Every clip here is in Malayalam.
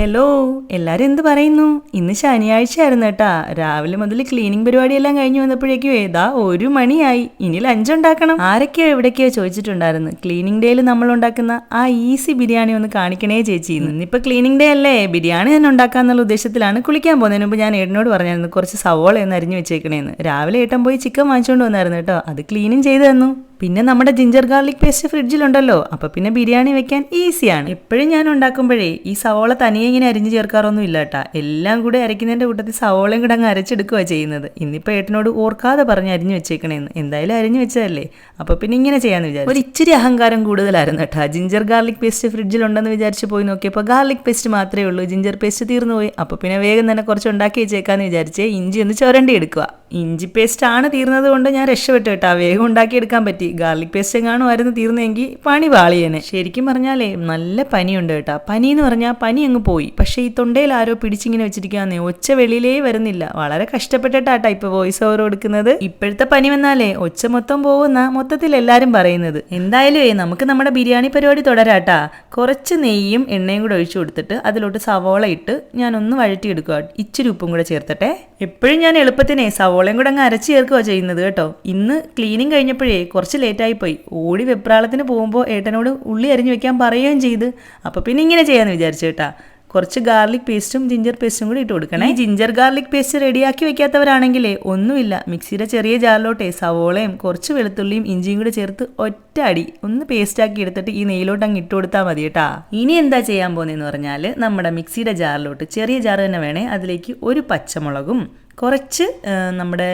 ഹലോ എല്ലാവരും എന്ത് പറയുന്നു? ഇന്ന് ശനിയാഴ്ച ആയിരുന്നു കേട്ടാ. രാവിലെ മുതൽ ക്ലീനിങ് പരിപാടിയെല്ലാം കഴിഞ്ഞു വന്നപ്പോഴേക്കും ഏതാ ഒരു മണിയായി. ഇനി ലഞ്ച് ഉണ്ടാക്കണം. ആരൊക്കെയോ എവിടേക്കോ ചോദിച്ചിട്ടുണ്ടായിരുന്നു. ക്ലീനിങ് ഡേയിൽ നമ്മൾ ഉണ്ടാക്കുന്ന ആ ഈസി ബിരിയാണി ഒന്ന് കാണിക്കണേ ചേച്ചി. ഇന്നിപ്പോൾ ക്ലീനിങ് ഡേ അല്ലേ? ബിരിയാണി തന്നെ ഉണ്ടാക്കാന്നുള്ള ഉദ്ദേശത്തിലാണ് കുളിക്കാൻ പോകുന്നതിന് മുമ്പ് ഞാൻ ഏട്ടനോട് പറഞ്ഞായിരുന്നു കുറച്ച് സവോള ഒന്ന് അരിഞ്ഞു വെച്ചേക്കണേന്ന്. രാവിലെ ഏട്ടൻ പോയി ചിക്കൻ വാങ്ങിച്ചുകൊണ്ട് വന്നായിരുന്നു കേട്ടോ. അത് ക്ലീനും ചെയ്തു തന്നു. പിന്നെ നമ്മുടെ ജിഞ്ചർ ഗാർലിക് പേസ്റ്റ് ഫ്രിഡ്ജിലുണ്ടല്ലോ അപ്പൊ പിന്നെ ബിരിയാണി വെക്കാൻ ഈസിയാണ് എപ്പോഴും ഞാൻ ഉണ്ടാക്കുമ്പോഴേ ഈ സവോള തനിയെ ഇങ്ങനെ അരിഞ്ഞ് ചേർക്കാറൊന്നും ഇല്ല കേട്ടാ എല്ലാം കൂടെ അരയ്ക്കുന്നതിന്റെ കൂട്ടത്തിൽ സവോളയും കൂടെ അങ്ങ് അരച്ചെടുക്കുക ചെയ്യുന്നത്. ഇന്നിപ്പോ ഏട്ടനോട് ഓർക്കാതെ പറഞ്ഞ് അരിഞ്ഞു വെച്ചേക്കണേന്ന്. എന്തായാലും അരിഞ്ഞു വെച്ചതല്ലേ? അപ്പൊ പിന്നെ ഇങ്ങനെ ചെയ്യാന്ന് വിചാരിച്ചു. ഒരു ഇച്ചിരി അഹങ്കാരം കൂടുതലായിരുന്നു കേട്ടാ ജിഞ്ചർ ഗാർലിക് പേസ്റ്റ് ഫ്രിഡ്ജിലുണ്ടെന്ന് വിചാരിച്ച് പോയി നോക്കിയപ്പോൾ ഗാർലിക് പേസ്റ്റ് മാത്രമേ ഉള്ളൂ. ജിഞ്ചർ പേസ്റ്റ് തീർന്നു പോയി. അപ്പൊ പിന്നെ വേഗം തന്നെ കുറച്ച് ഉണ്ടാക്കി വെച്ചേക്കാന്ന് വിചാരിച്ചേ. ഇഞ്ചി ഒന്ന് ചുരണ്ടി എടുക്കുക ഇഞ്ചി പേസ്റ്റ് ആണ് തീർന്നത് കൊണ്ട് ഞാൻ രക്ഷപ്പെട്ടു കേട്ടോ. വേഗം ഉണ്ടാക്കിയെടുക്കാൻ പറ്റി. ഗാർലിക് പേസ്റ്റ് എങ്ങാണുമായിരുന്നു തീർന്നെങ്കിൽ പണി വാളിയേനെ ശരിക്കും പറഞ്ഞാലേ നല്ല പനിയുണ്ട് കേട്ടോ. പനി എന്ന് പറഞ്ഞാൽ പനി അങ്ങ് പോയി. പക്ഷേ ഈ തൊണ്ടയിൽ ആരോ പിടിച്ചിങ്ങനെ വെച്ചിരിക്കാന്നേ ഒച്ച വെളിയിലേ വരുന്നില്ല. വളരെ കഷ്ടപ്പെട്ടിട്ടാട്ടാ ഇപ്പൊ വോയിസ് ഓവർ കൊടുക്കുന്നത്. ഇപ്പോഴത്തെ പനി വന്നാലേ ഒച്ച മൊത്തം പോകുന്ന മൊത്തത്തിൽ എല്ലാരും പറയുന്നത്. എന്തായാലും നമുക്ക് നമ്മുടെ ബിരിയാണി പരിപാടി തുടരാട്ടാ. കുറച്ച് നെയ്യും എണ്ണയും കൂടെ ഒഴിച്ചു കൊടുത്തിട്ട് അതിലോട്ട് സവോള ഇട്ട് ഞാൻ ഒന്ന് വഴറ്റിയെടുക്കുക ഇച്ചിരി ഉപ്പും കൂടെ ചേർത്തട്ടെ. എപ്പോഴും ഞാൻ എളുപ്പത്തിനെ സവോളയും കൂടെ അങ്ങ് അരച്ച് ചേർക്കുക ചെയ്യുന്നത് കേട്ടോ. ഇന്ന് ക്ലീനിങ് കഴിഞ്ഞപ്പോഴേ കുറച്ച് ലേറ്റായി പോയി. ഓടി വെപ്രാളത്തിന് പോകുമ്പോൾ ഏട്ടനോട് ഉള്ളി അരിഞ്ഞു വെക്കാൻ പറയുകയും ചെയ്ത്. അപ്പോൾ പിന്നെ ഇങ്ങനെ ചെയ്യാമെന്ന് വിചാരിച്ചു കേട്ടാ. കുറച്ച് ഗാർലിക് പേസ്റ്റും ജിഞ്ചർ പേസ്റ്റും കൂടി ഇട്ട് കൊടുക്കണേ. ഈ ജിഞ്ചർ ഗാർലിക് പേസ്റ്റ് റെഡിയാക്കി വെക്കാത്തവരാണെങ്കിലേ ഒന്നുമില്ല. മിക്സിയുടെ ചെറിയ ജാറിലോട്ടെ സവോളയും കുറച്ച് വെളുത്തുള്ളിയും ഇഞ്ചിയും കൂടി ചേർത്ത് ഒറ്റ അടി ഒന്ന് പേസ്റ്റ് ആക്കി എടുത്തിട്ട് ഈ നെയ്യിലോട്ട് അങ്ങ് ഇട്ട് കൊടുത്താൽ മതി കേട്ടാ. ഇനി എന്താ ചെയ്യാൻ പോകുന്നതെന്ന് പറഞ്ഞാൽ നമ്മുടെ മിക്സിയുടെ ജാറിലോട്ട് ചെറിയ ജാർ തന്നെ വേണേ. അതിലേക്ക് ഒരു പച്ചമുളകും കുറച്ച് നമ്മുടെ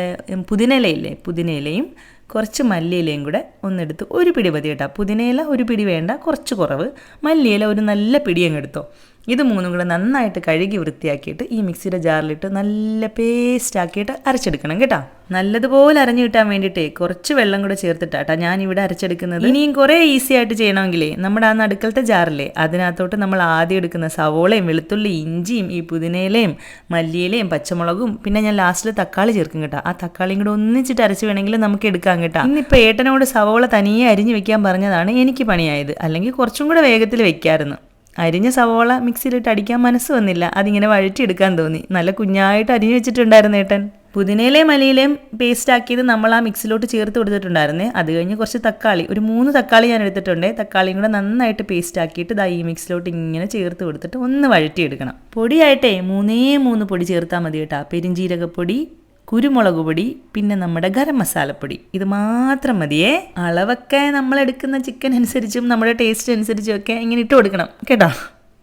പുതിനയിലയില്ലേ പുതിനയിലയും കുറച്ച് മല്ലിയിലയും കൂടെ ഒന്നെടുത്ത് ഒരു പിടി മതി കേട്ടോ. പുതിനയില ഒരു പിടി വേണ്ട കുറച്ച് കുറവ്. മല്ലിയില ഒരു നല്ല പിടി അങ്ങ് എടുത്തോ. ഇത് മൂന്നും കൂടെ നന്നായിട്ട് കഴുകി വൃത്തിയാക്കിയിട്ട് ഈ മിക്സിയുടെ ജാറിലിട്ട് നല്ല പേസ്റ്റ് ആക്കിയിട്ട് അരച്ചെടുക്കണം കേട്ടോ. നല്ലതുപോലെ അരഞ്ഞു കിട്ടാൻ വേണ്ടിയിട്ടേ കുറച്ച് വെള്ളം കൂടെ ചേർത്തിട്ടാട്ടാ ഞാൻ ഇവിടെ അരച്ചെടുക്കുന്നത്. ഇനിയും കുറേ ഈസി ആയിട്ട് ചെയ്യണമെങ്കിലേ നമ്മുടെ ആ നടുക്കലത്തെ ജാറില്ലേ അതിനകത്തോട്ട് നമ്മൾ ആദ്യം എടുക്കുന്ന സവോളയും വെളുത്തുള്ളി ഇഞ്ചിയും ഈ പുതിനയിലയും മല്ലിയിലയും പച്ചമുളകും പിന്നെ ഞാൻ ലാസ്റ്റിൽ തക്കാളി ചേർക്കും കേട്ടോ. ആ തക്കാളിയും കൂടെ ഒന്നിച്ചിട്ട് അരച്ച് വേണമെങ്കിൽ നമുക്ക് എടുക്കാം കേട്ടോ. ഇന്നിപ്പോൾ ഏട്ടനോട് സവോള തനിയെ അരിഞ്ഞു വെക്കാൻ പറഞ്ഞതാണ് എനിക്ക് പണിയായത്. അല്ലെങ്കിൽ കുറച്ചും കൂടെ വേഗത്തിൽ വെക്കാമായിരുന്നു അരിഞ്ഞ സവോള മിക്സിയിലിട്ട് അടിക്കാൻ മനസ്സ് വന്നില്ല. അതിങ്ങനെ വഴറ്റിയെടുക്കാൻ തോന്നി. നല്ല കുഞ്ഞായിട്ട് അരിഞ്ഞു വെച്ചിട്ടുണ്ടായിരുന്നു ഏട്ടൻ. പുതിനയിലേയും മലയിലേയും പേസ്റ്റ് ആക്കിയത് നമ്മൾ ആ മിക്സിലോട്ട് ചേർത്ത് കൊടുത്തിട്ടുണ്ടായിരുന്നേ. അത് കഴിഞ്ഞ് കുറച്ച് തക്കാളി ഒരു മൂന്ന് തക്കാളി ഞാൻ എടുത്തിട്ടുണ്ട്. തക്കാളിയും കൂടെ നന്നായിട്ട് പേസ്റ്റ് ആക്കിയിട്ട് ദാ ഈ മിക്സിലോട്ട് ഇങ്ങനെ ചേർത്ത് കൊടുത്തിട്ട് ഒന്ന് വഴറ്റിയെടുക്കണം. പൊടിയായിട്ടേ മൂന്നേ മൂന്ന് പൊടി ചേർത്താൽ മതി കേട്ടോ. പെരിഞ്ചീരകപ്പൊടി കുരുമുളക് പൊടി പിന്നെ നമ്മുടെ ഗരം മസാലപ്പൊടി ഇത് മാത്രം മതിയേ. അളവൊക്കെ നമ്മൾ എടുക്കുന്ന ചിക്കൻ അനുസരിച്ചും നമ്മുടെ ടേസ്റ്റ് അനുസരിച്ചും ഒക്കെ ഇങ്ങനെ ഇട്ട് കൊടുക്കണം. കേട്ടോ?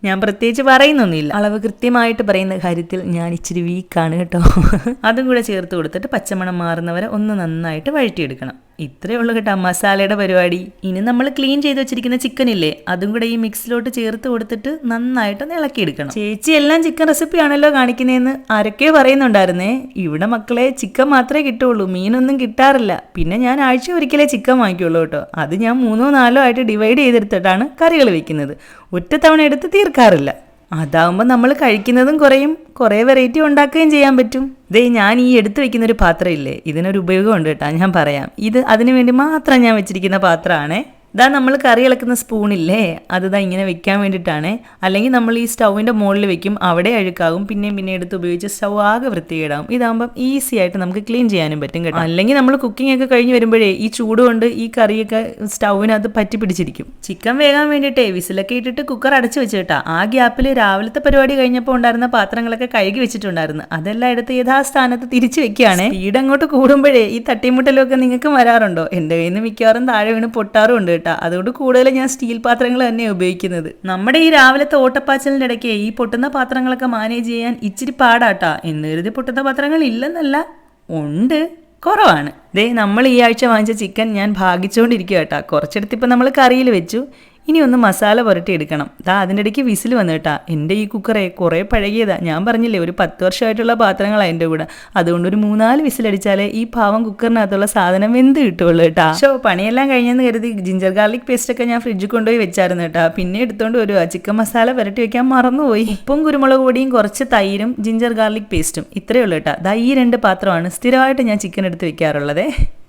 ഞാൻ പ്രത്യേകിച്ച് പറയുന്നൊന്നുമില്ല. അളവ് കൃത്യമായിട്ട് പറയുന്ന കാര്യത്തിൽ ഞാൻ ഇച്ചിരി വീക്കാണ് കേട്ടോ. അതും കൂടെ ചേർത്ത് കൊടുത്തിട്ട് പച്ചമണം മാറുന്നവരെ ഒന്ന് നന്നായിട്ട് വഴറ്റിയെടുക്കണം. ഇത്രയേ ഉള്ളൂ കേട്ടോ മസാലയുടെ പരിപാടി. ഇനി നമ്മൾ ക്ലീൻ ചെയ്ത് വെച്ചിരിക്കുന്ന ചിക്കൻ ഇല്ലേ അതും കൂടെ ഈ മിക്സിലോട്ട് ചേർത്ത് കൊടുത്തിട്ട് നന്നായിട്ട് ഇളക്കിയെടുക്കണം. ചേച്ചി എല്ലാം ചിക്കൻ റെസിപ്പി ആണല്ലോ കാണിക്കുന്നതെന്ന് ആരൊക്കെയോ പറയുന്നുണ്ടായിരുന്നേ. ഇവിടെ മക്കളെ ചിക്കൻ മാത്രമേ കിട്ടുള്ളൂ മീനൊന്നും കിട്ടാറില്ല. പിന്നെ ഞാൻ ആഴ്ച ഒരിക്കലേ ചിക്കൻ വാങ്ങിക്കുള്ളൂ കേട്ടോ. അത് ഞാൻ മൂന്നോ നാലോ ആയിട്ട് ഡിവൈഡ് ചെയ്തെടുത്തിട്ടാണ് കറികൾ വെക്കുന്നത്. ഒറ്റ തവണ എടുത്ത് തീർക്കാറില്ല. അതാവുമ്പോൾ നമ്മൾ കഴിക്കുന്നതും കുറയും. കുറേ വെറൈറ്റി ഉണ്ടാക്കുകയും ചെയ്യാൻ പറ്റും. ദേ ഞാൻ ഈ എടുത്തു വെക്കുന്ന ഒരു പാത്രം ഇല്ലേ ഇതിനൊരു ഉപയോഗമുണ്ട് കേട്ടോ ഞാൻ പറയാം. ഇത് അതിനു വേണ്ടി മാത്രം ഞാൻ വെച്ചിരിക്കുന്ന പാത്രമാണേ. ഇതാ നമ്മൾ കറി ഇളക്കുന്ന സ്പൂണില്ലേ അത് ദാ ഇങ്ങനെ വെക്കാൻ വേണ്ടിയിട്ടാണ്. അല്ലെങ്കിൽ നമ്മൾ ഈ സ്റ്റൗവിന്റെ മുകളിൽ വെക്കും അവിടെ അഴുക്കാകും പിന്നെയും പിന്നെ എടുത്ത് ഉപയോഗിച്ച് സ്റ്റൗ ആകെ വൃത്തികേടാവും ഇതാകുമ്പം ഈസി ആയിട്ട് നമുക്ക് ക്ലീൻ ചെയ്യാനും പറ്റും കേട്ടോ. അല്ലെങ്കിൽ നമ്മൾ കുക്കിംഗ് ഒക്കെ കഴിഞ്ഞ് വരുമ്പോഴേ ഈ ചൂട് കൊണ്ട് ഈ കറിയൊക്കെ സ്റ്റൗവിനകത്ത് പറ്റി പിടിച്ചിരിക്കും. ചിക്കൻ വേകാൻ വേണ്ടിയിട്ടേ വിസിലൊക്കെ ഇട്ടിട്ട് കുക്കർ അടച്ചു വെച്ച് കേട്ടോ. ആ ഗ്യാപ്പിൽ രാവിലത്തെ പരിപാടി കഴിഞ്ഞപ്പോൾ ഉണ്ടായിരുന്ന പാത്രങ്ങളൊക്കെ കഴുകി വെച്ചിട്ടുണ്ടായിരുന്നു. അതെല്ലാം എടുത്ത് യഥാസ്ഥാനത്ത് തിരിച്ചു വെക്കുകയാണ്. സ്പീഡ് അങ്ങോട്ട് കൂടുമ്പോഴേ ഈ തട്ടിമുട്ടലൊക്കെ നിങ്ങൾക്ക് വരാറുണ്ടോ? എന്റെ കയ്യിൽ നിന്ന് മിക്കവാറും താഴെ വീണ് പൊട്ടാറും ഉണ്ട് കേട്ടോ. അതുകൊണ്ട് കൂടുതൽ ഞാൻ സ്റ്റീൽ പാത്രങ്ങൾ തന്നെ ഉപയോഗിക്കുന്നത്. നമ്മുടെ ഈ രാവിലത്തെ ഓട്ടപ്പാച്ചലിന്റെ ഇടയ്ക്ക് ഈ പൊട്ടുന്ന പാത്രങ്ങളൊക്കെ മാനേജ് ചെയ്യാൻ ഇച്ചിരി പാടാട്ടാ. എന്ന് കരുതി പൊട്ടുന്ന പാത്രങ്ങൾ ഇല്ലെന്നല്ല ഉണ്ട്. കുറവാണ്. ദേ നമ്മൾ ഈ ആഴ്ച വാങ്ങിച്ച ചിക്കൻ ഞാൻ ഭാഗിച്ചുകൊണ്ടിരിക്കുക കേട്ടോ. കുറച്ചെടുത്ത് ഇപ്പം നമ്മൾ കറിയിൽ വെച്ചു. ഇനി ഒന്ന് മസാല പുരട്ടി എടുക്കണം ദാ അതിന്റെ ഇടയ്ക്ക് വിസിൽ വന്നു കേട്ടാ. എന്റെ ഈ കുക്കറേ കുറേ പഴകിയതാ. ഞാൻ പറഞ്ഞില്ലേ ഒരു പത്ത് വർഷമായിട്ടുള്ള പാത്രങ്ങളാണ് എന്റെ കൂടെ. അതുകൊണ്ട് ഒരു മൂന്നാൽ വിസിലടിച്ചാലേ ഈ പാവം കുക്കറിനകത്തുള്ള സാധനം വെന്ത് കിട്ടുള്ളൂ കേട്ടാ. ഷോ പണിയെല്ലാം കഴിഞ്ഞെന്ന് കരുതി ജിഞ്ചർ ഗാർലിക് പേസ്റ്റൊക്കെ ഞാൻ ഫ്രിഡ്ജിൽ കൊണ്ടുപോയി വെച്ചായിരുന്നു കേട്ടാ. പിന്നെ എടുത്തുകൊണ്ട് വരുവാ. ചിക്കൻ മസാല പുരട്ടി വെക്കാൻ മറന്നുപോയി. ഉപ്പും കുരുമുളക് പൊടിയും കുറച്ച് തൈരും ജിഞ്ചർ ഗാർലിക് പേസ്റ്റും. ഇത്രയേ ഉള്ളൂ കേട്ടാ. ദാ ഈ രണ്ട് പാത്രമാണ് സ്ഥിരമായിട്ട് ഞാൻ ചിക്കൻ എടുത്ത് വെക്കാറുള്ളത്.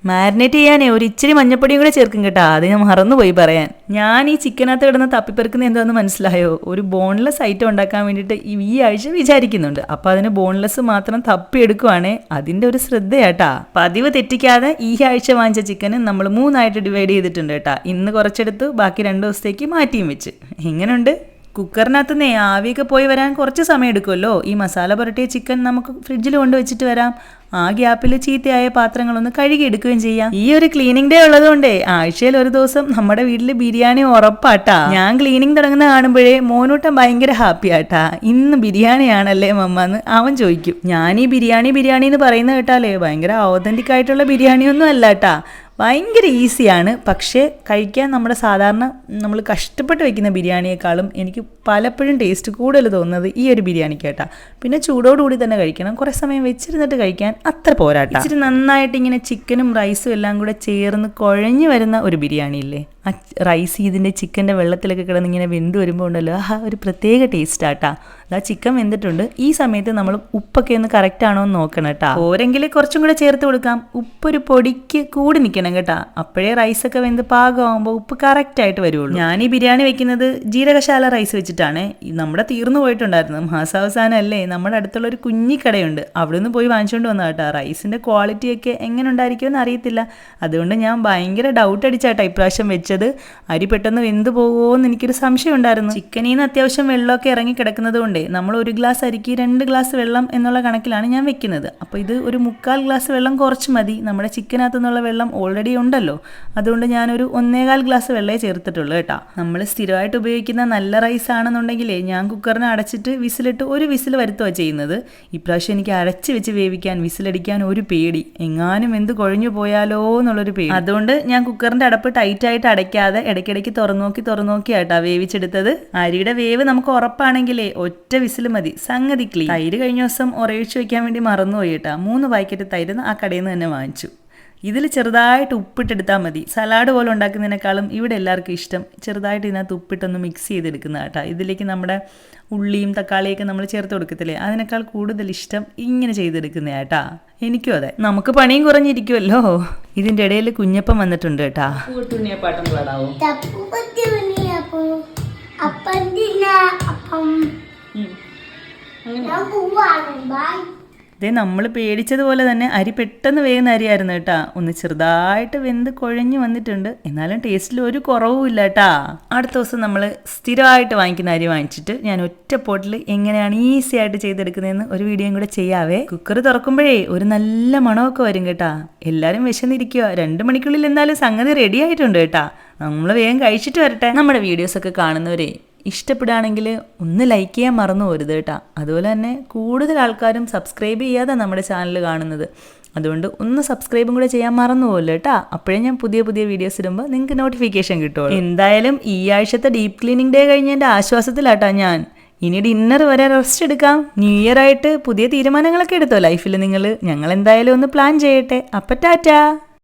മാരിനേറ്റ് ചെയ്യാനേ ഒരു ഇച്ചിരി മഞ്ഞപ്പൊടിയും കൂടെ ചേർക്കും കേട്ടോ. അത് ഞാൻ മറന്നുപോയി പറയാൻ. ഞാൻ ഈ ചിക്കനകത്ത് കിടന്ന് തപ്പിപ്പെറുക്കുന്ന എന്താണെന്ന് മനസ്സിലായോ? ഒരു ബോൺലെസ് ഐറ്റം ഉണ്ടാക്കാൻ വേണ്ടിയിട്ട് ഈ ആഴ്ച വിചാരിക്കുന്നുണ്ട്. അപ്പോൾ അതിന് ബോൺലെസ് മാത്രം തപ്പിയെടുക്കുവാണേ അതിന്റെ ഒരു ശ്രദ്ധയാട്ടാ. പതിവ് തെറ്റിക്കാതെ ഈ ആഴ്ച വാങ്ങിച്ച ചിക്കന് നമ്മൾ മൂന്നായിട്ട് ഡിവൈഡ് ചെയ്തിട്ടുണ്ട് കേട്ടാ. ഇന്ന് കുറച്ചെടുത്ത് ബാക്കി രണ്ട് ദിവസത്തേക്ക് മാറ്റിയും വെച്ച്. എങ്ങനെയുണ്ട് കുക്കറിനകത്ത് നിന്ന് ആവിയൊക്കെ പോയി വരാൻ കുറച്ച് സമയം എടുക്കുമല്ലോ ഈ മസാല പുരട്ടിയ ചിക്കൻ നമുക്ക് ഫ്രിഡ്ജിൽ കൊണ്ട് വെച്ചിട്ട് വരാം. ആ ഗ്യാപ്പിൽ ചീത്തയായ പാത്രങ്ങളൊന്ന് കഴുകി എടുക്കുകയും ചെയ്യാം. ഈ ഒരു ക്ലീനിങ് ഡേ ഉള്ളതുകൊണ്ടേ ആഴ്ചയിൽ ഒരു ദിവസം നമ്മുടെ വീട്ടിൽ ബിരിയാണി ഉറപ്പാട്ടാ. ഞാൻ ക്ലീനിങ് തുടങ്ങുന്ന കാണുമ്പോഴേ മോനൂട്ടം ഭയങ്കര ഹാപ്പി ആട്ടാ. ഇന്ന് ബിരിയാണിയാണല്ലേ മമ്മ എന്ന് അവൻ ചോദിക്കും. ഞാൻ ഈ ബിരിയാണി ബിരിയാണി എന്ന് പറയുന്ന കേട്ടാലേ ഭയങ്കര ഓതന്റിക് ആയിട്ടുള്ള ബിരിയാണി ബിരിയാണിയൊന്നും അല്ലാട്ടാ. ഭയങ്കര ഈസിയാണ്. പക്ഷേ കഴിക്കാൻ നമ്മുടെ സാധാരണ നമ്മൾ കഷ്ടപ്പെട്ട് വെക്കുന്ന ബിരിയാണിയേക്കാളും എനിക്ക് പലപ്പോഴും ടേസ്റ്റ് കൂടുതൽ തോന്നുന്നത് ഈ ഒരു ബിരിയാണി കേട്ടാ പിന്നെ ചൂടോടുകൂടി തന്നെ കഴിക്കണം. കുറേ സമയം വെച്ചിരുന്നിട്ട് കഴിക്കാൻ അത്ര പോരാട്ടാ. ഇച്ചിരി നന്നായിട്ട് ഇങ്ങനെ ചിക്കനും റൈസും എല്ലാം കൂടെ ചേർന്ന് കുഴഞ്ഞു വരുന്ന ഒരു ബിരിയാണി ഇല്ലേ ആ റൈസ് ഇതിന്റെ ചിക്കന്റെ വെള്ളത്തിലൊക്കെ കിടന്ന് ഇങ്ങനെ വെന്ത് വരുമ്പോൾ ഉണ്ടല്ലോ ആ ഒരു പ്രത്യേക ടേസ്റ്റ് ആട്ടാ. അതാ ചിക്കൻ വെന്തിട്ടുണ്ട്. ഈ സമയത്ത് നമ്മൾ ഉപ്പൊക്കെ ഒന്ന് കറക്റ്റ് ആണോ എന്ന് നോക്കണം കേട്ടാ. ഓരെങ്കിലും കുറച്ചും കൂടെ ചേർത്ത് കൊടുക്കാം. ഉപ്പൊരു പൊടിക്ക് കൂടി നിൽക്കണം കേട്ടാ. അപ്പോഴേ റൈസൊക്കെ വെന്ത് പാകമാകുമ്പോൾ ഉപ്പ് കറക്റ്റ് ആയിട്ട് വരുള്ളൂ ഞാൻ ഈ ബിരിയാണി വെക്കുന്നത് ജീരകശാല റൈസ് വെച്ചിട്ടാണ്. നമ്മുടെ തീർന്നു പോയിട്ടുണ്ടായിരുന്നു. മാസാവസാനം അല്ലേ നമ്മുടെ അടുത്തുള്ള ഒരു കുഞ്ഞിക്കടയുണ്ട് അവിടെ നിന്ന് പോയി വാങ്ങിച്ചുകൊണ്ട് വന്ന കേട്ടോ. റൈസിന്റെ ക്വാളിറ്റിയൊക്കെ എങ്ങനെ ഉണ്ടായിരിക്കുമെന്ന് അറിയത്തില്ല. അതുകൊണ്ട് ഞാൻ ഭയങ്കര ഡൗട്ട് അടിച്ചാട്ടാ ഇപ്രാവശ്യം വെച്ചത്. അരി പെട്ടെന്ന് വെന്ത് പോകുമോ എന്ന് എനിക്കൊരു സംശയം ഉണ്ടായിരുന്നു ചിക്കനിൽ നിന്ന് അത്യാവശ്യം വെള്ളമൊക്കെ ഇറങ്ങി കിടക്കുന്നത് കൊണ്ടേ നമ്മൾ ഒരു ഗ്ലാസ് അരിക്ക് രണ്ട് ഗ്ലാസ് വെള്ളം എന്നുള്ള കണക്കിലാണ് ഞാൻ വെക്കുന്നത്. അപ്പോൾ ഇത് ഒരു മുക്കാൽ ഗ്ലാസ് വെള്ളം കുറച്ച് മതി. നമ്മുടെ ചിക്കനകത്തു നിന്നുള്ള വെള്ളം ഓൾറെഡി ഉണ്ടല്ലോ. അതുകൊണ്ട് ഞാനൊരു ഒന്നേകാൽ ഗ്ലാസ് വെള്ളമേ ചേർത്തിട്ടുള്ളൂ കേട്ടോ. നമ്മൾ സ്ഥിരമായിട്ട് ഉപയോഗിക്കുന്ന നല്ല റൈസ് ആണെന്നുണ്ടെങ്കിലേ ഞാൻ കുക്കറിനെ അടച്ചിട്ട് വിസിലിട്ട് ഒരു വിസിൽ വരുത്തുക ചെയ്യുന്നത്. ഇപ്രാവശ്യം എനിക്ക് അടച്ച് വെച്ച് വേവിക്കാൻ വിസിലടിക്കാൻ ഒരു പേടി. എങ്ങാനും എന്ത് കുഴഞ്ഞു പോയാലോ എന്നുള്ളൊരു പേടി. അതുകൊണ്ട് ഞാൻ കുക്കറിന്റെ അടപ്പ് ടൈറ്റ് ആയിട്ട് അടയ്ക്കാതെ ഇടയ്ക്കിടയ്ക്ക് തുറന്നു നോക്കി തുറന്നു നോക്കിയാട്ടാ വേവിച്ചെടുത്തത്. അരിയുടെ വേവ് നമുക്ക് ഉറപ്പാണെങ്കിലേ ഒറ്റ വിസിൽ മതി. സംഗതി ക്ലീൻ തൈര് കഴിഞ്ഞ ദിവസം ഉറയിച്ചു വെക്കാൻ വേണ്ടി മറന്നുപോയി കേട്ടാ. മൂന്ന് പാക്കറ്റ് തൈര് ആ കടയിൽ നിന്ന് തന്നെ വാങ്ങിച്ചു. ഇതിൽ ചെറുതായിട്ട് ഉപ്പിട്ടെടുത്താൽ മതി. സലാഡ് പോലെ ഉണ്ടാക്കുന്നതിനേക്കാളും ഇവിടെ എല്ലാവർക്കും ഇഷ്ടം ചെറുതായിട്ട് ഇതിനകത്ത് ഉപ്പിട്ടൊന്ന് മിക്സ് ചെയ്തെടുക്കുന്ന കേട്ടോ. ഇതിലേക്ക് നമ്മുടെ ഉള്ളിയും തക്കാളിയൊക്കെ നമ്മൾ ചേർത്ത് കൊടുക്കത്തില്ലേ? അതിനേക്കാൾ കൂടുതൽ ഇഷ്ടം ഇങ്ങനെ ചെയ്തെടുക്കുന്ന കേട്ടാ. എനിക്കും അതെ. നമുക്ക് പണിയും കുറഞ്ഞിരിക്കുമല്ലോ ഇതിന്റെ ഇടയിൽ കുഞ്ഞപ്പം വന്നിട്ടുണ്ട് കേട്ടാ. പാട്ടം പാടാവോ അപ്പം ഇതേ നമ്മൾ പേടിച്ചതുപോലെ തന്നെ അരി പെട്ടെന്ന് വേഗം അരിയായിരുന്നു കേട്ടാ. ഒന്ന് ചെറുതായിട്ട് വെന്ത് കുഴഞ്ഞു വന്നിട്ടുണ്ട്. എന്നാലും ടേസ്റ്റിൽ ഒരു കുറവും ഇല്ല കേട്ടാ. അടുത്ത ദിവസം നമ്മൾ സ്ഥിരമായിട്ട് വാങ്ങിക്കുന്ന അരി വാങ്ങിച്ചിട്ട് ഞാൻ ഒറ്റ പോട്ടിൽ എങ്ങനെയാണ് ഈസി ആയിട്ട് ചെയ്തെടുക്കുന്നതെന്ന് ഒരു വീഡിയോയും കൂടെ ചെയ്യാവേ. കുക്കർ തുറക്കുമ്പോഴേ ഒരു നല്ല മണമൊക്കെ വരും കേട്ടാ. എല്ലാവരും വിശന്നിരിക്കുക രണ്ട് മണിക്കുള്ളിൽ എന്തായാലും സംഗതി റെഡി ആയിട്ടുണ്ട് കേട്ടാ. നമ്മൾ വേഗം കഴിച്ചിട്ട് വരട്ടെ. നമ്മുടെ വീഡിയോസൊക്കെ കാണുന്നവരെ. ഇഷ്ടപ്പെടുകയാണെങ്കിൽ ഒന്ന് ലൈക്ക് ചെയ്യാൻ മറന്നു പോരുത് കേട്ടോ. അതുപോലെ തന്നെ കൂടുതൽ ആൾക്കാരും സബ്സ്ക്രൈബ് ചെയ്യാതെ നമ്മുടെ ചാനൽ കാണുന്നത്. അതുകൊണ്ട് ഒന്ന് സബ്സ്ക്രൈബും കൂടെ ചെയ്യാൻ മറന്നു പോകല്ലോ കേട്ടോ. അപ്പോഴേ ഞാൻ പുതിയ പുതിയ വീഡിയോസ് ഇടുമ്പോൾ നിങ്ങൾക്ക് നോട്ടിഫിക്കേഷൻ കിട്ടുള്ളൂ. എന്തായാലും ഈ ആഴ്ചത്തെ ഡീപ് ക്ലീനിങ് ഡേ കഴിഞ്ഞതിന്റെ ആശ്വാസത്തിലാട്ടാ ഞാൻ. ഇനി ഡിന്നർ വരെ റെസ്റ്റ് എടുക്കാം. ന്യൂ ഇയർ ആയിട്ട് പുതിയ തീരുമാനങ്ങളൊക്കെ എടുത്തോ ലൈഫിൽ നിങ്ങൾ ഞങ്ങൾ എന്തായാലും ഒന്ന് പ്ലാൻ ചെയ്യട്ടെ. അപ്പം ടാറ്റാ.